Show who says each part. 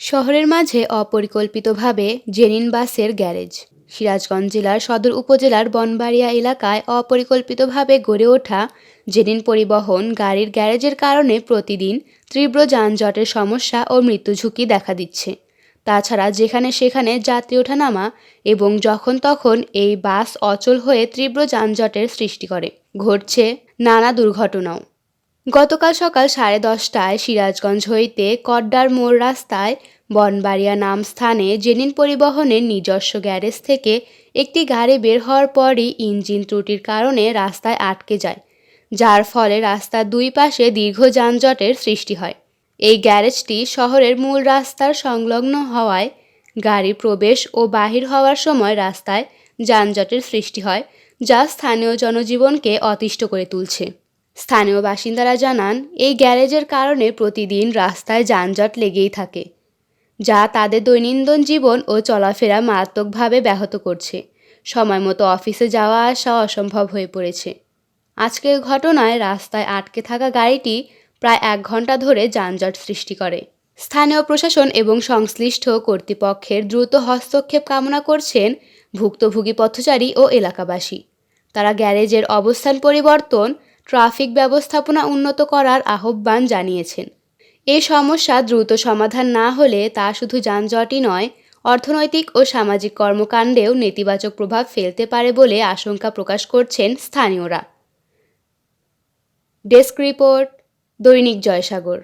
Speaker 1: শহরের মাঝে অপরিকল্পিতভাবে জেনিন বাসের গ্যারেজ। সিরাজগঞ্জ জেলার সদর উপজেলার বনবাড়িয়া এলাকায় অপরিকল্পিতভাবে গড়ে ওঠা জেনিন পরিবহন গাড়ির গ্যারেজের কারণে প্রতিদিন তীব্র যানজটের সমস্যা ও মৃত্যু ঝুঁকি দেখা দিচ্ছে। তাছাড়া যেখানে সেখানে যাত্রী ওঠানামা এবং যখন তখন এই বাস অচল হয়ে তীব্র যানজটের সৃষ্টি করে। ঘটছে নানা দুর্ঘটনাও। গতকাল সকাল সাড়ে দশটায় সিরাজগঞ্জ হইতে কড্ডার মোড় রাস্তায় বনবাড়িয়া নাম স্থানে জেনিন পরিবহনের নিজস্ব গ্যারেজ থেকে একটি গাড়ি বের হওয়ার পরই ইঞ্জিন ত্রুটির কারণে রাস্তায় আটকে যায়, যার ফলে রাস্তার দুই পাশে দীর্ঘ যানজটের সৃষ্টি হয়। এই গ্যারেজটি শহরের মূল রাস্তার সংলগ্ন হওয়ায় গাড়ি প্রবেশ ও বাহির হওয়ার সময় রাস্তায় যানজটের সৃষ্টি হয়, যা স্থানীয় জনজীবনকে অতিষ্ঠ করে তুলছে। স্থানীয় বাসিন্দারা জানান, এই গ্যারেজের কারণে প্রতিদিন রাস্তায় যানজট লেগেই থাকে, যা তাদের দৈনন্দিন জীবন ও চলাফেরা মারাত্মকভাবে ব্যাহত করছে। সময় মতো অফিসে যাওয়া আসা অসম্ভব হয়ে পড়েছে। আজকের ঘটনায় রাস্তায় আটকে থাকা গাড়িটি প্রায় এক ঘণ্টা ধরে যানজট সৃষ্টি করে। স্থানীয় প্রশাসন এবং সংশ্লিষ্ট কর্তৃপক্ষের দ্রুত হস্তক্ষেপ কামনা করছেন ভুক্তভোগী পথচারী ও এলাকাবাসী। তারা গ্যারেজের অবস্থান পরিবর্তন ট্রাফিক ব্যবস্থাপনা উন্নত করার আহ্বান জানিয়েছেন। এই সমস্যা দ্রুত সমাধান না হলে তা শুধু যানজটই নয়, অর্থনৈতিক ও সামাজিক কর্মকাণ্ডেও নেতিবাচক প্রভাব ফেলতে পারে বলে আশঙ্কা প্রকাশ করছেন স্থানীয়রা। ডেস্ক রিপোর্ট, দৈনিক জয়সাগর।